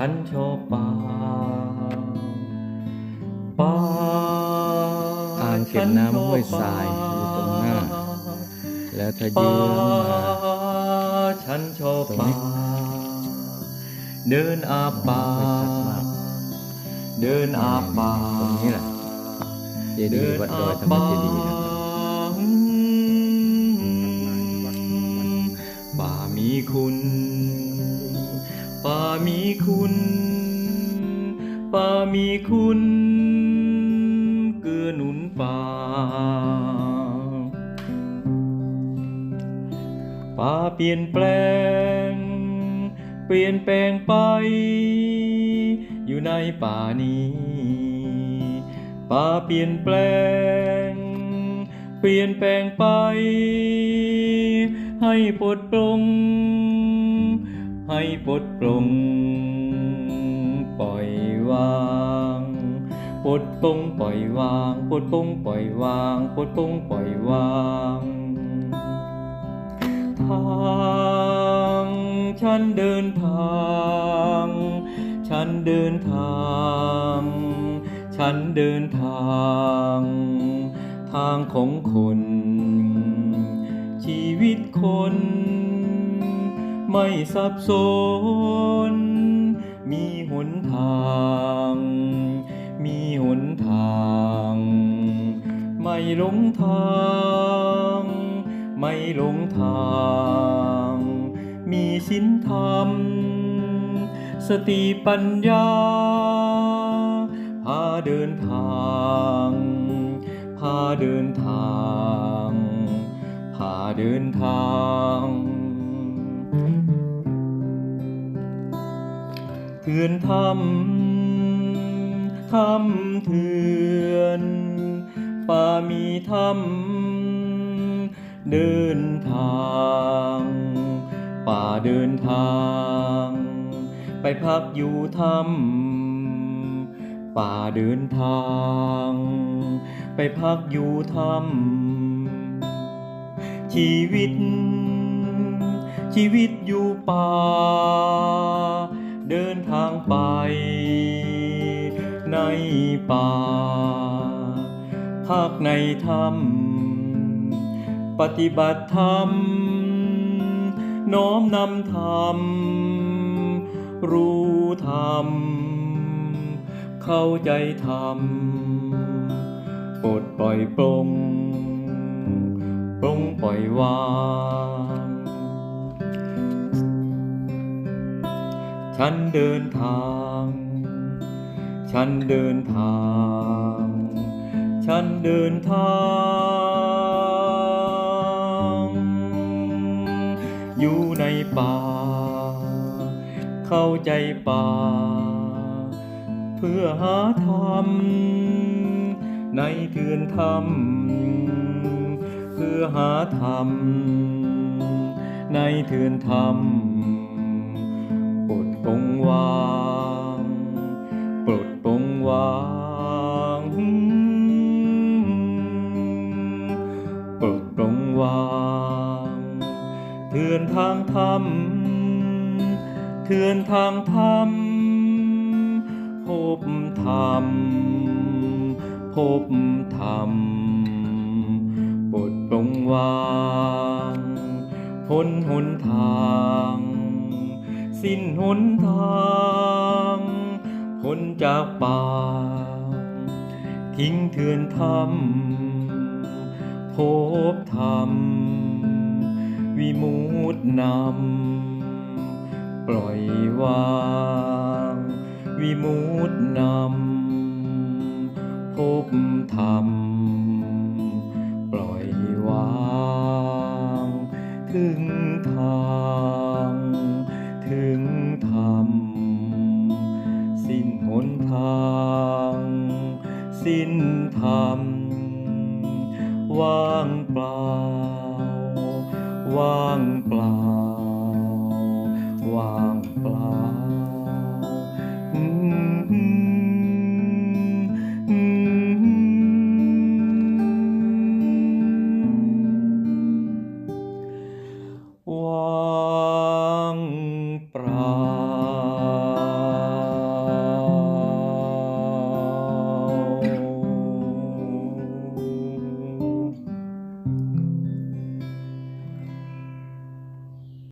ฉันชอบป่าป่าอ่างเก็บน้ำห้วยทรายอยู่ตรงหน้า แล้วถ้ายื้องมาฉันชอบป่าเดินอาป่าเดินอาป่าตรงนี้แหละเจดีย์วัดดอยธรรมเจดีย์นะครับป่ามีคุณ มีคุณ ป่ามีคุณ เกื้อหนุนป่า ป่าเปลี่ยนแปลง เปลี่ยนแปลงไป อยู่ในป่านี้ ป่าเปลี่ยนแปลง เปลี่ยนแปลงไป ให้ปลดปลง ให้ปลดปลงปล่อยวางปลดปลงปล่อยวางปลดปลงปล่อยวางปลดปลงปล่อยวางทางฉันเดินทางฉันเดินทางฉันเดินทาง ทางของคน ชีวิตคน ไม่สับสน มีหนทาง มีหนทาง ไม่หลงทาง ไม่หลงทาง มีสินธรรม สติปัญญา พาเดินทาง พาเดินทาง พาเดินทาง เทือนทำทำเถื่อนป่ามีธรรมเดินทาง ป่าเดินทาง ไปพักอยู่ธรรมป่าเดินทาง ไปพักอยู่ธรรมชีวิต ชีวิตอยู่ป่า เดินทางไป ในป่าพักในธรรมปฏิบัติธรรม น้อมนำธรรม รู้ธรรม เข้าใจธรรมปลดปล่อยปลงปลงปล่อยวาง ฉันเดินทาง ฉันเดินทาง ฉันเดินทาง อยู่ในป่า เข้าใจป่า เพื่อหาธรรม ในเถื่อนธรรม เพื่อหาธรรม ในเถื่อนธรรม เถื่อนทางธรรมเถื่อนทางธรรมพบธรรมพบธรรมปลดปลงวางพ้นหนทาง สิ้นหนทางพ้นจากป่า ทิ้งเถื่อนธรรมพบธรรม วิมุตนำปล่อยวาง วิมุตนำพบธรรม ปล่อยวาง ถึงทาง ถึงธรรม สิ้นหนทาง สิ้นธรรมวางปล่าว่างเปล่า ว่างเปล่า